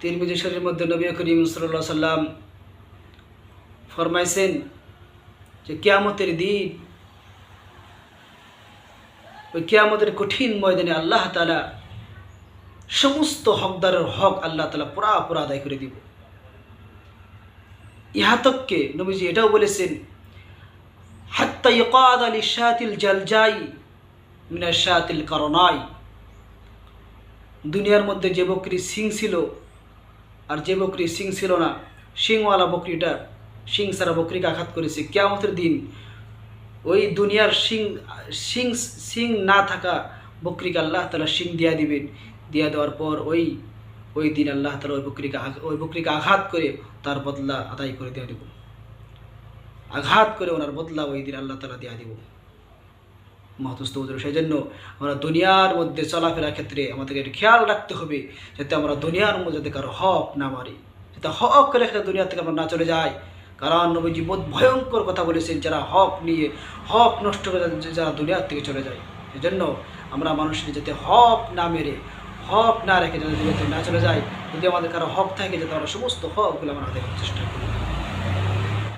তিরমিজি শরীর মধ্যে নবী করিম সাল্লাহ সাল্লাম ফরমাইছেন যে কেয়ামতের দিন, ওই কেয়ামতের কঠিন ময়দানে আল্লাহ তালা সমস্ত হকদারের হক আল্লাহ তালা পুরা পুরা আদায় করে দিব। ইহাতককে নবীজি এটাও বলেছেন, হাত্তা ইকাদ আলী শাতিল জালজাই মিনা শাতিল করনাই। দুনিয়ার মধ্যে যে বকরি সিং ছিল আর যে বকরি সিং ছিল না, সিংওয়ালা বকরিটা, সিং সারা বকরিকে আঘাত করেছে। কেয়ামতের দিন ওই দুনিয়ার সিং সিং সিং না থাকা বকরিকে আল্লাহ তালা সিং দিয়া দিবেন। দিয়া দেওয়ার পর ওই ওই দিন আল্লাহ তালা ওই বকরিকে ওই বকরিকে আঘাত করে তার বদলা আদায় করে দেওয়া দেব। আঘাত করে ওনার বদলা ওই দিন আল্লাহ তালা দেওয়া দিব। মহতস্ত সেই জন্য আমরা দুনিয়ার মধ্যে চলাফেরার ক্ষেত্রে আমাদেরকে একটু খেয়াল রাখতে হবে, যাতে আমরা দুনিয়ার মধ্যে যাতে কারও হক না মারি। যাতে হক করে একটা দুনিয়া থেকে আমরা না চলে যাই। কারণ নবীজি বহুত ভয়ঙ্কর কথা বলেছেন, যারা হক নিয়ে, হক নষ্ট করে যারা দুনিয়ার থেকে চলে যায়। সেজন্য আমরা মানুষকে যাতে হক না মেরে, হক না রেখে যাতে না চলে যায়, যদি আমাদের কারও হক থাকে, যাতে আমরা সমস্ত হকগুলো আমরা করার চেষ্টা করি।